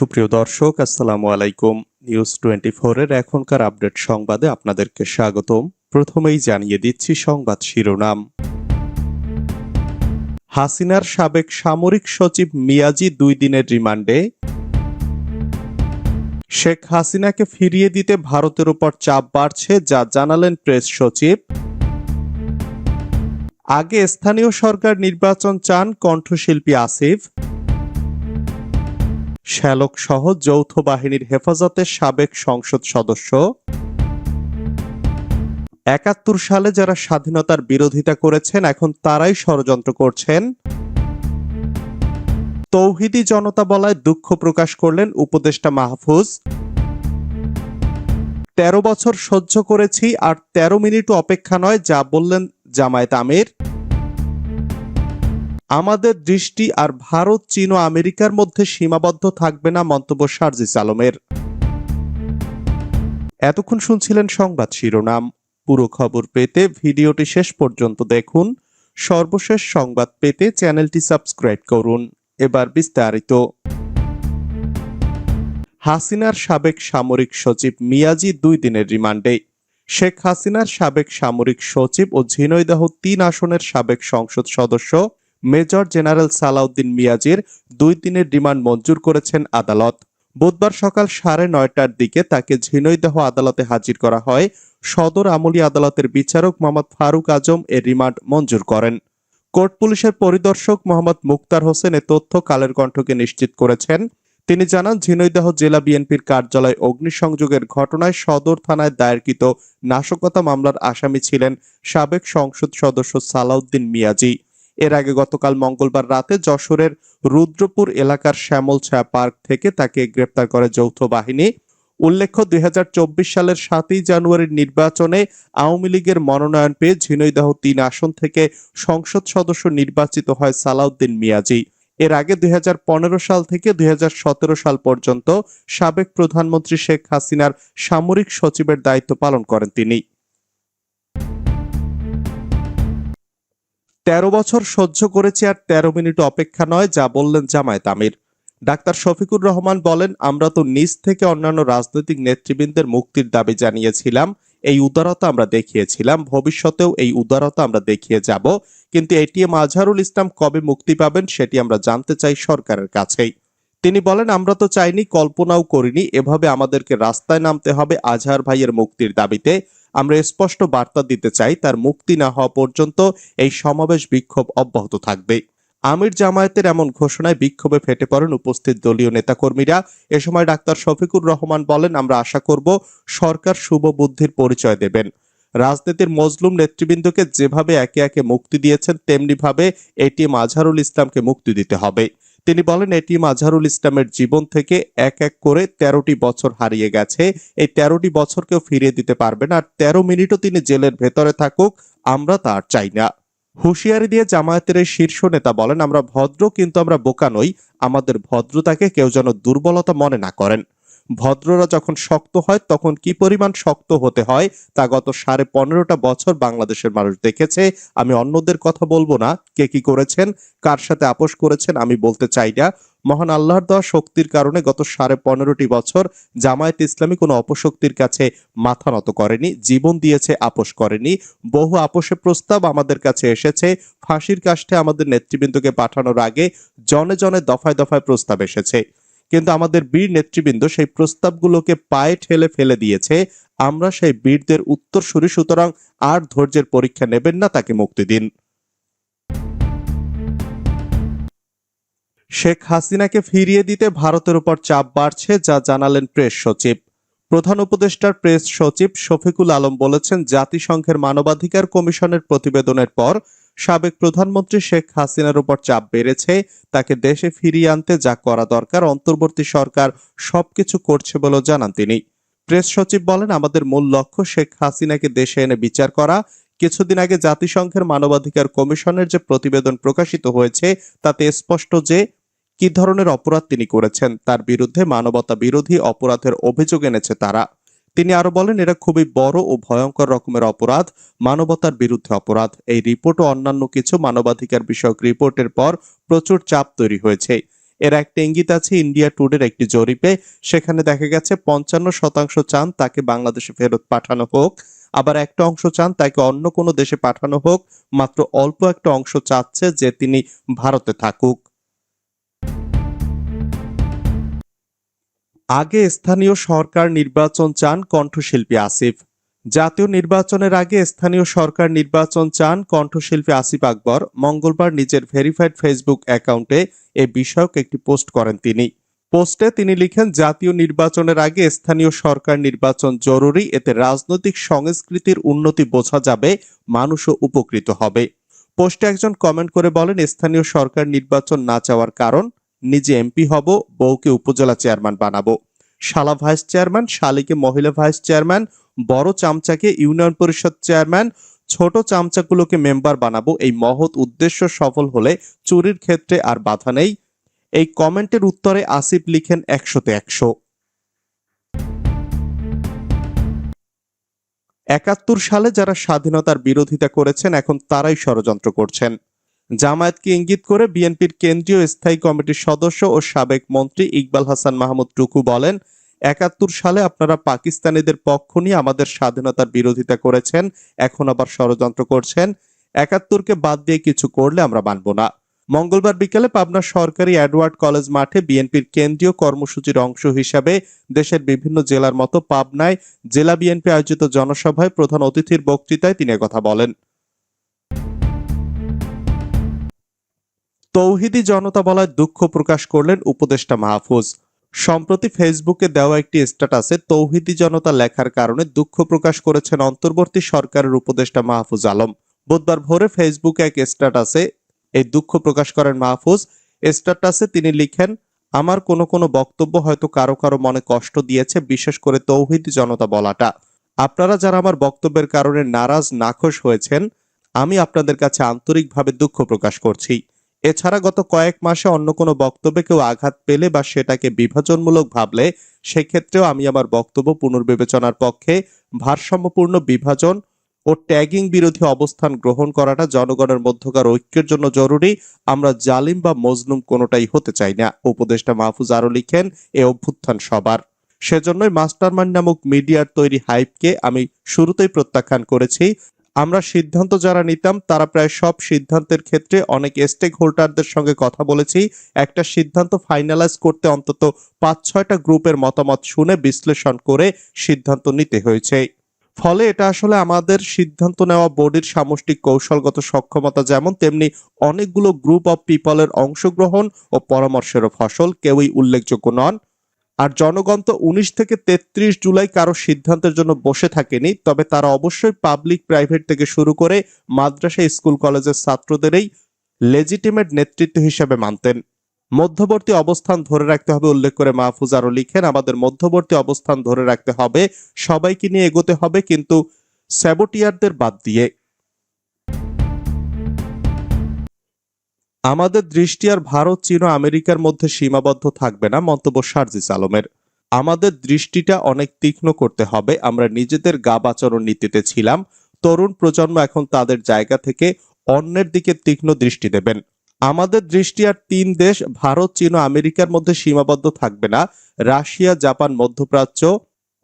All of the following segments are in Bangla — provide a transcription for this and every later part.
সুপ্রিয় দর্শক, আসসালামু আলাইকুম। নিউজ টোয়েন্টি এর এখনকার আপডেট সংবাদে আপনাদেরকে স্বাগতম। প্রথমেই জানিয়ে দিচ্ছি সংবাদ শিরোনাম। হাসিনার সাবেক সামরিক সচিব মিয়াজি দুই দিনের রিমান্ডে। শেখ হাসিনাকে ফিরিয়ে দিতে ভারতের উপর চাপ বাড়ছে, যা জানালেন প্রেস সচিব। আগে স্থানীয় সরকার নির্বাচন চান কণ্ঠশিল্পী আসিফ। শ্যালক সহ যৌথ বাহিনীর হেফাজতের সাবেক সংসদ সদস্য। একাত্তর সালে যারা স্বাধীনতার বিরোধিতা করেছেন, এখন তারাই ষড়যন্ত্র করছেন। তৌহিদি জনতা বলায় দুঃখ প্রকাশ করলেন উপদেষ্টা মাহফুজ। তেরো বছর সহ্য করেছি আর তেরো মিনিট অপেক্ষা নয়, যা বললেন জামায়াত আমির। আমাদের দৃষ্টি আর ভারত, চীন ও আমেরিকার মধ্যে সীমাবদ্ধ থাকবে না মন্তব্য সার্জিস আলমের। এতক্ষণ শুনছিলেন সংবাদ শিরোনাম। পুরো খবর পেতে ভিডিওটি শেষ পর্যন্ত দেখুন। সর্বশেষ সংবাদ পেতে চ্যানেলটি সাবস্ক্রাইব করুন। এবার বিস্তারিত। হাসিনার সাবেক সামরিক সচিব মিয়াজি দুই দিনের রিমান্ডে। শেখ হাসিনার সাবেক সামরিক সচিব ও ঝিনৈদাহ তিন আসনের সাবেক সংসদ সদস্য মেজর জেনারেল সালাউদ্দিন মিয়াজির দুই দিনের রিমান্ড মঞ্জুর করেছেন আদালত। বুধবার সকাল সাড়ে নয়টার দিকে তাকে ঝিনৈদহ আদালতে হাজির করা হয়। সদর আমলি আদালতের বিচারক মোহাম্মদ ফারুক আজম এর রিমান্ড মঞ্জুর করেন। কোর্ট পুলিশের পরিদর্শক মোহাম্মদ মুক্তার হোসেন এ তথ্য কালের কণ্ঠকে নিশ্চিত করেছেন। তিনি জানান ঝিনৈদহ জেলা বিএনপির কার্যালয় অগ্নিসংযোগের ঘটনায় সদর থানায় দায়েরকৃত নাশকতা মামলার আসামি ছিলেন সাবেক সংসদ সদস্য সালাউদ্দিন মিয়াজি। এর আগে গতকাল মঙ্গলবার রাতে যশোরের রুদ্রপুর এলাকার শ্যামল ছায়া পার্ক থেকে তাকে গ্রেপ্তার করে যৌথ বাহিনী। উল্লেখ্য, দুই হাজার চব্বিশ সালের সাতই জানুয়ারির নির্বাচনে আওয়ামী লীগের মনোনয়ন পেয়ে ঝিনৈদহ তিন আসন থেকে সংসদ সদস্য নির্বাচিত হয় সালাউদ্দিন মিয়াজি। এর আগে দুই হাজার পনেরো সাল থেকে দুই হাজার সতেরো সাল পর্যন্ত সাবেক প্রধানমন্ত্রী শেখ হাসিনার সামরিক সচিবের দায়িত্ব পালন করেন তিনি। তেরো বছর সহ্য করেছি আর তেরো মিনিট অপেক্ষা নয়, যা বললেন জামায়াত আমির। ডাক্তার শফিকুর রহমান বলেন, আমরা তো নিজ থেকে অন্যান্য রাজনৈতিক নেতৃবৃন্দের মুক্তির দাবি জানিয়েছিলাম, এই উদারতা আমরা দেখিয়েছিলাম, ভবিষ্যতেও এই উদারতা আমরা দেখিয়ে যাব, কিন্তু এটিএম আজহারুল ইসলাম কবে মুক্তি পাবেন সেটি আমরা জানতে চাই সরকারের কাছেই। তিনি বলেন, আমরা তো চাইনি, কল্পনাও করিনি, এভাবে আমাদেরকে রাস্তায় নামতে হবে আজহার ভাইয়ের মুক্তির দাবিতে। আমরা স্পষ্ট বার্তা দিতে চাই, তার মুক্তি না হওয়া পর্যন্ত এই সমাবেশ বিক্ষোভ অব্যাহত থাকবে। আমির জামায়াতের এমন ঘোষণায় বিক্ষোভে ফেটে পড়েন উপস্থিত দলীয় নেতাকর্মীরা। এ সময় ডাক্তার শফিকুর রহমান বলেন, আমরা আশা করব সরকার শুভ বুদ্ধির পরিচয় দেবেন। রাজনীতির মজলুম নেতৃবৃন্দকে যেভাবে একে একে মুক্তি দিয়েছেন তেমনি ভাবে এটিএম আজহারুল ইসলামকে মুক্তি দিতে হবে। তিনি বলেন, এটি মাজহারুল ইসলামের জীবন থেকে এক এক করে তেরোটি বছর হারিয়ে গেছে। এই তেরোটি বছরকেও ফিরিয়ে দিতে পারবেন আর তেরো মিনিটও তিনি জেলের ভেতরে থাকুক, আমরা তার চাই না। হুঁশিয়ারি দিয়ে জামায়াতের শীর্ষ নেতা বলেন, আমরা ভদ্র কিন্তু আমরা বোকা নই, আমাদের ভদ্রতাকে কেউ যেন দুর্বলতা মনে না করেন। ভদ্ররা যখন শক্ত হয়, তখন কি পরিমাণ শক্ত হতে হয়? তা গত সাড়ে পনেরোটা বছর বাংলাদেশের মানুষ দেখেছে। আমি অন্যদের কথা বলব না। কে কি করেছেন? কার সাথে আপোষ করেছেন? আমি বলতে চাই না। মহান আল্লাহর দেওয়া শক্তির কারণে গত সাড়ে পনেরোটি বছর জামায়াত ইসলামী কোনো অপশক্তির কাছে মাথা নত করেনি, জীবন দিয়েছে, আপোষ করেনি। বহু আপোষে প্রস্তাব আমাদের কাছে এসেছে। ফাঁসির কাষ্ঠে আমাদের নেতৃবৃন্দকে পাঠানোর আগে জনে জনে দফায় দফায় প্রস্তাব এসেছে। কিন্তু আমাদের বীর নেতৃবৃন্দ সেই প্রস্তাবগুলোকে পায়ে ঠেলে ফেলে দিয়েছে। আমরা সেই বীরদের উত্তরসূরি, সুতরাং আর ধৈর্যের পরীক্ষা নেবেন না, তাকে মুক্তি দিন। শেখ হাসিনাকে ফিরিয়ে দিতে ভারতের উপর চাপ বাড়ছে, যা জানালেন প্রেস সচিব। প্রধান উপদেষ্টার প্রেস সচিব শফিকুল আলম বলেছেন, জাতিসংঘের মানবাধিকার কমিশনের প্রতিবেদনের পর সাবেক প্রধানমন্ত্রী শেখ হাসিনার উপর চাপ বেড়েছে, তাকে দেশে ফিরিয়ে আনতে যা করা দরকার, অন্তর্বর্তী সরকার সবকিছু করছে বলে জানান তিনি। প্রেস সচিব বলেন, আমাদের মূল লক্ষ্য শেখ হাসিনাকে দেশে এনে বিচার করা। কিছুদিন আগে জাতিসংঘের মানবাধিকার কমিশনের যে প্রতিবেদন প্রকাশিত হয়েছে, তাতে স্পষ্ট যে কি ধরনের অপরাধ তিনি করেছেন, তার বিরুদ্ধে মানবতা বিরোধী অপরাধের অভিযোগ এনেছে তারা। তিনি আরও বলেন, এটা খুবই বড় ও ভয়ঙ্কর রকমের অপরাধ, মানবতার বিরুদ্ধে অপরাধ। এই রিপোর্ট ও অন্যান্য কিছু মানবাধিকার বিষয়ক রিপোর্টের পর প্রচুর চাপ তৈরি হয়েছে। এর একটা ইঙ্গিত আছে, ইন্ডিয়া টুডের একটি জরিপে। সেখানে দেখা গেছে, পঞ্চান্ন শতাংশ চান তাকে বাংলাদেশে ফেরত পাঠানো হোক। আবার একটা অংশ চান তাকে অন্য কোনো দেশে পাঠানো হোক। মাত্র অল্প একটা অংশ চাচ্ছে যে তিনি ভারতে থাকুক। আগে স্থানীয় সরকার নির্বাচন চান কণ্ঠশিল্পী আসিফ। জাতীয় নির্বাচনের আগে স্থানীয় সরকার নির্বাচন চান কণ্ঠশিল্পী আসিফ আকবর। মঙ্গলবার নিজের ভেরিফাইড ফেসবুক অ্যাকাউন্টে এ বিষয়ক একটি পোস্ট করেন তিনি। পোস্টে তিনি লিখেন, জাতীয় নির্বাচনের আগে স্থানীয় সরকার নির্বাচন জরুরি, এতে রাজনৈতিক সংস্কৃতির উন্নতি বোঝা যাবে, মানুষও উপকৃত হবে। পোস্টে একজন কমেন্ট করে বলেন, স্থানীয় সরকার নির্বাচন না চাওয়ার কারণ নিজে এমপি হব, বউকে উপজেলা চেয়ারম্যান বানাবো। শালা ভাইস চেয়ারম্যান, শালিকে মহিলা ভাইস চেয়ারম্যান, বড় চামচাকে ইউনিয়ন পরিষদ চেয়ারম্যান, ছোট চামচাগুলোকে মেম্বার বানাবো। এই মহৎ উদ্দেশ্য সফল হলে চুরির ক্ষেত্রে আর বাধা নেই। এই কমেন্টের উত্তরে আসিফ লিখেন একশোতে একশো। একাত্তর সালে যারা স্বাধীনতার বিরোধিতা করেছেন, এখন তারাই ষড়যন্ত্র করছেন। জামায়াতকে ইঙ্গিত করে বিএনপির কেন্দ্রীয় স্থায়ী কমিটির সদস্য ও সাবেক মন্ত্রী ইকবাল হাসান মাহমুদ টুকু বলেন, একাত্তর সালে আপনারা পাকিস্তানিদের পক্ষ নিয়ে আমাদের স্বাধীনতার বিরোধিতা করেছেন, এখন আবার ষড়যন্ত্র করছেন। একাত্তরকে বাদ দিয়ে কিছু করলে আমরা মানব না। মঙ্গলবার বিকেলে পাবনা সরকারি এডওয়ার্ড কলেজ মাঠে বিএনপির কেন্দ্রীয় কর্মসূচির অংশ হিসাবে দেশের বিভিন্ন জেলার মতো পাবনায় জেলা বিএনপি আয়োজিত জনসভায় প্রধান অতিথির বক্তৃতায় তিনি কথা বলেন। তৌহিদি জনতা বলায় দুঃখ প্রকাশ করলেন উপদেষ্টা মাহফুজ। সম্প্রতি ফেসবুকে দেওয়া একটি স্ট্যাটাসে তৌহিদি জনতা লেখার কারণে দুঃখ প্রকাশ করেছেন অন্তর্বর্তী সরকারের উপদেষ্টা মাহফুজ আলম। বুধবার ভোরে ফেসবুকে এক স্ট্যাটাসে এই দুঃখ প্রকাশ করেন মাহফুজ। স্ট্যাটাসে তিনি লিখেন, আমার কোনো কোনো বক্তব্য হয়তো কারও কারও মনে কষ্ট দিয়েছে, বিশেষ করে তৌহিদি জনতা বলাটা। আপনারা যারা আমার বক্তব্যের কারণে নারাজ, নাখোশ হয়েছেন, আমি আপনাদের কাছে আন্তরিকভাবে দুঃখ প্রকাশ করছি। এছাড়া গত কয়েক মাসে অন্য কোনো বক্তব্যে কেউ আঘাত পেলে বা সেটাকে বিভাজনমূলক ভাবলে, সেক্ষেত্রেও আমি আমার বক্তব্য পুনর্বিবেচনার পক্ষে ভারসাম্যপূর্ণ বিভাজন ও ট্যাগিং বিরোধী অবস্থান গ্রহণ করাটা জনগণের মধ্যকার ঐক্যের জন্য জরুরি। আমরা জালিম বা মজলুম কোনোটাই হতে চাই না, উপদেষ্টা মাহফুজ আরও লিখেন এ অভ্যুত্থান সবার। সেজন্যই মাস্টারমাইন্ড নামক মিডিয়ার তৈরি হাইপকে আমি শুরুতেই প্রত্যাখ্যান করেছি। আমরা সিদ্ধান্ত যারা নিতাম, তারা প্রায় সব সিদ্ধান্তের ক্ষেত্রে অনেক স্টেক হোল্ডারদের সঙ্গে কথা বলেছি। একটা সিদ্ধান্ত ফাইনালাইজ করতে অন্তত পাঁচ ছয়টা গ্রুপের মতামত শুনে বিশ্লেষণ করে সিদ্ধান্ত নিতে হয়েছে। ফলে এটা আসলে আমাদের সিদ্ধান্ত নেওয়া বোর্ডের সামষ্টিক কৌশলগত সক্ষমতা যেমন, তেমনি অনেকগুলো গ্রুপ অফ পিপলের অংশগ্রহণ ও পরামর্শেরও ফসল। কেউই উল্লেখযোগ্য নন। আর জনগণ তো উনিশ থেকে তেত্রিশ জুলাই কারও সিদ্ধান্তের জন্য বসে থাকেনি, তবে তারা অবশ্যই পাবলিক প্রাইভেট থেকে শুরু করে মাদ্রাসা, স্কুল, কলেজের ছাত্রদেরই লেজিটিমেট নেতৃত্ব হিসেবে মানতেন। মধ্যবর্তী অবস্থান ধরে রাখতে হবে উল্লেখ করে মাহফুজ আরও লিখেন, আমাদের মধ্যবর্তী অবস্থান ধরে রাখতে হবে, সবাইকে নিয়ে এগোতে হবে, কিন্তু স্যাবোটিয়ারদের বাদ দিয়ে। আমাদের দৃষ্টি আর ভারত, চীন আমেরিকার মধ্যে সীমাবদ্ধ থাকবে না, মন্তব্য সার্জিস আলমের। আমাদের দৃষ্টিটা অনেক তীক্ষ্ণ করতে হবে, আমরা নিজেদের গা বাঁচানোর নীতিতে ছিলাম, তরুণ প্রজন্ম এখন তাদের জায়গা থেকে অন্যের দিকে তীক্ষ্ণ দৃষ্টি দেবেন। আমাদের দৃষ্টি আর তিন দেশ, ভারত, চীন আমেরিকার মধ্যে সীমাবদ্ধ থাকবে না, রাশিয়া, জাপান, মধ্যপ্রাচ্য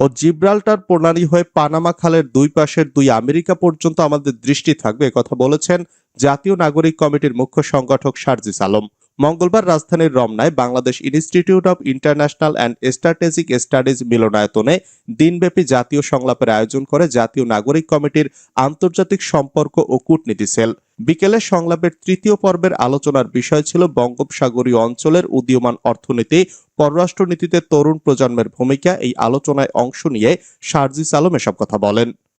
ও জিব্রাল্টার প্রণালী হয়ে পানামা খালের দুই পাশের দুই আমেরিকা পর্যন্ত আমাদের দৃষ্টি থাকবে কথা বলেছেন জাতীয় নাগরিক কমিটির মুখ্য সংগঠক সার্জিস আলম। মঙ্গলবার রাজধানীর রমনায় Bangladesh institute of international and strategic studies মিলনায়তনে দিনব্যাপী জাতীয় সংলাপের আয়োজন করে জাতীয় নাগরিক কমিটির আন্তর্জাতিক সম্পর্ক ও কূটনীতি সেল। বিকেলে সংলাপের তৃতীয় পর্বের আলোচনার বিষয় ছিল বঙ্গোপসাগরীয় অঞ্চলের উদীয়মান অর্থনীতি, পররাষ্ট্রনীতিতে তরুণ প্রজন্মের ভূমিকা। এই আলোচনায় অংশ নিয়ে সার্জিস আলম এসব কথা বলেন।